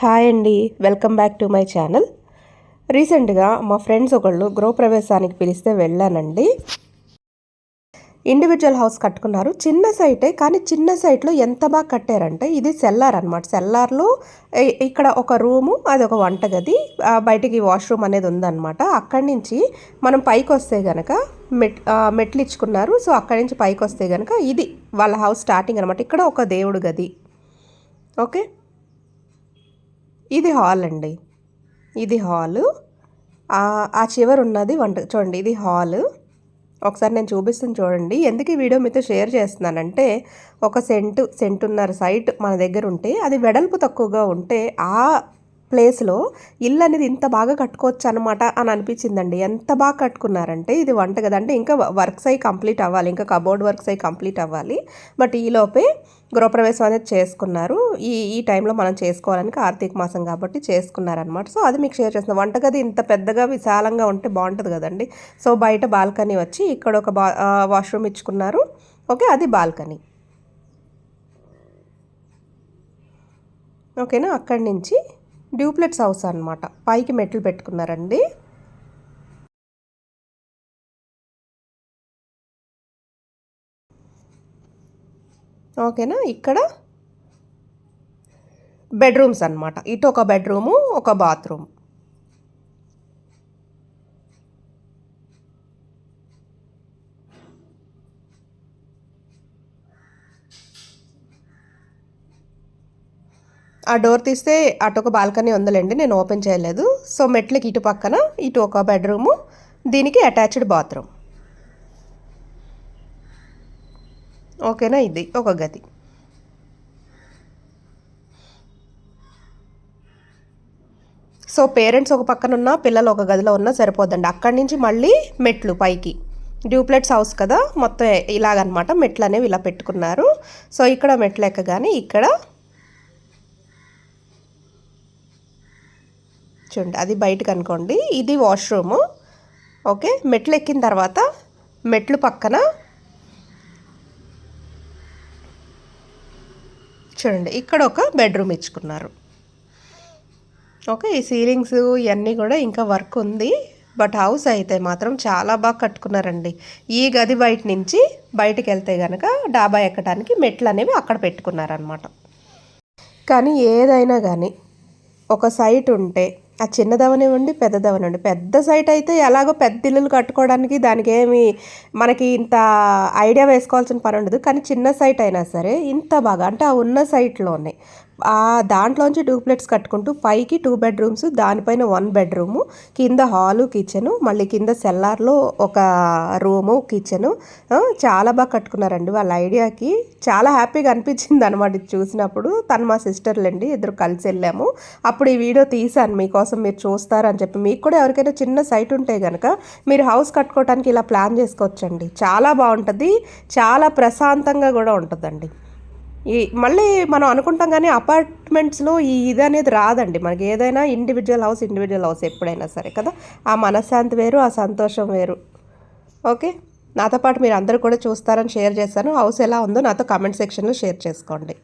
Hi అండి. Welcome back to my channel. రీసెంట్గా మా ఫ్రెండ్స్ ఒకళ్ళు గృహప్రవేశానికి పిలిస్తే వెళ్ళానండి. ఇండివిజువల్ హౌస్ కట్టుకున్నారు. చిన్న సైటే కానీ చిన్న సైట్లో ఎంత బాగా కట్టారంటే ఇది సెల్లార్ అనమాట సెల్లార్లో ఇక్కడ ఒక రూము అది ఒక వంటగది బయటికి వాష్రూమ్ అనేది ఉందన్నమాట. అక్కడి నుంచి మనం పైకి వస్తే గనక మెట్ మెట్లు ఇచ్చుకున్నారు. సో అక్కడి నుంచి పైకి వస్తే గనక ఇది వాళ్ళ హౌస్ స్టార్టింగ్ అనమాట ఇక్కడ ఒక దేవుడు గది. ఓకే? ఇది హాల్ అండి. ఇది హాలు. ఆ- చివరి ఉన్నది వంట చూడండి ఇది హాలు. ఒకసారి నేను చూపిస్తుంది చూడండి. ఎందుకు ఈ వీడియో మీతో షేర్ చేస్తున్నానంటే ఒక సెంటు సెంటున్నర సైట్ మన దగ్గర ఉంటే అది వెడల్పు తక్కువగా ఉంటే ఆ ప్లేస్లో ఇల్లు అనేది ఇంత బాగా కట్టుకోవచ్చు అనమాట అని అనిపించిందండి. ఎంత బాగా కట్టుకున్నారంటే ఇది వంట కదా. అంటే ఇంకా వర్క్స్ అయి కంప్లీట్ అవ్వాలి. ఇంకా కబోర్డ్ వర్క్స్ అయి కంప్లీట్ అవ్వాలి. బట్ ఈలోపే గృహప్రవేశం అనేది చేసుకున్నారు. ఈ ఈ టైంలో మనం చేసుకోవాలని కార్తీక మాసం కాబట్టి చేసుకున్నారనమాట సో అది మీకు షేర్ చేస్తున్నాను వంటగది ఇంత పెద్దగా విశాలంగా ఉంటే బాగుంటుంది కదండి. సో బయట బాల్కనీ వచ్చి ఇక్కడ ఒక బా వాష్రూమ్ ఇచ్చుకున్నారు. ఓకే అది బాల్కనీ. ఓకేనా? అక్కడి నుంచి డ్యూప్లెట్స్ హౌస్ అనమాట పైకి మెట్లు పెట్టుకున్నారండి. ఓకేనా? ఇక్కడ బెడ్రూమ్స్ అనమాట ఇటు ఒక బెడ్రూము ఒక బాత్రూమ్. ఆ డోర్ తీస్తే అటు ఒక బాల్కనీ ఉందిలేండి నేను ఓపెన్ చేయలేదు. సో మెట్లకి ఇటు పక్కన ఇటు ఒక బెడ్రూము దీనికి అటాచ్డ్ బాత్రూమ్. ఓకేనా? ఇది ఒక గది. సో పేరెంట్స్ ఒక పక్కన ఉన్న పిల్లలు ఒక గదిలో ఉన్నా సరిపోద్దండి. అక్కడి నుంచి మళ్ళీ మెట్లు పైకి. డ్యూప్లెట్స్ హౌస్ కదా? మొత్తం ఇలాగనమాట మెట్లు అనేవి ఇలా పెట్టుకున్నారు. సో ఇక్కడ మెట్లు ఎక్కగానే ఇక్కడ చూడండి అది బయటకు అనుకోండి. ఇది వాష్రూము. ఓకే? మెట్లు ఎక్కిన తర్వాత మెట్లు పక్కన చూడండి ఇక్కడ ఒక బెడ్రూమ్ ఇచ్చుకున్నారు. ఓకే ఈ సీలింగ్స్ ఇవన్నీ కూడా ఇంకా వర్క్ ఉంది. బట్ హౌస్ అయితే మాత్రం చాలా బాగా కట్టుకున్నారండి. ఈ గది బయట నుంచి బయటకు వెళ్తే కనుక డాబా ఎక్కడానికి మెట్లు అనేవి అక్కడ పెట్టుకున్నారనమాట కానీ ఏదైనా కానీ ఒక సైట్ ఉంటే ఆ చిన్న చిన్నదవనివ్వండి పెద్దదవనివ్వండి పెద్ద సైట్ అయితే ఎలాగో పెద్ద ఇల్లులు కట్టుకోవడానికి దానికి ఏమి మనకి ఇంత ఐడియా వేసుకోవాల్సిన పని ఉండదు. కానీ చిన్న సైట్ అయినా సరే ఇంత బాగా అంటే ఆ ఉన్న సైట్లోనే ఆ దాంట్లోంచి డూప్లెట్స్ కట్టుకుంటూ పైకి టూ బెడ్రూమ్స్ దానిపైన వన్ బెడ్రూము కింద హాలు కిచెను మళ్ళీ కింద సెల్లార్లో ఒక రూము కిచెను. చాలా బాగా కట్టుకున్నారండి వాళ్ళ ఐడియాకి. చాలా హ్యాపీగా అనిపించింది అనమాట ఇది చూసినప్పుడు. తను మా సిస్టర్లండి ఇద్దరు కలిసి వెళ్ళాము. అప్పుడు ఈ వీడియో తీశాను మీకోసం మీరు చూస్తారని చెప్పి. మీకు కూడా ఎవరికైనా చిన్న సైట్ ఉంటే కనుక మీరు హౌస్ కట్టుకోవడానికి ఇలా ప్లాన్ చేసుకోవచ్చండి. చాలా బాగుంటుంది చాలా ప్రశాంతంగా కూడా ఉంటుందండి. మళ్ళీ మనం అనుకుంటాం కానీ అపార్ట్మెంట్స్లో ఈ ఇది అనేది రాదండి. మనకి ఏదైనా ఇండివిజువల్ హౌస్ ఇండివిజువల్ హౌస్ ఎప్పుడైనా సరే కదా? ఆ మనశ్శాంతి వేరు ఆ సంతోషం వేరు. ఓకే? నాతో పాటు మీరు అందరూ కూడా చూస్తారని షేర్ చేస్తాను హౌస్ ఎలా ఉందో నాతో కామెంట్ సెక్షన్లో షేర్ చేసుకోండి.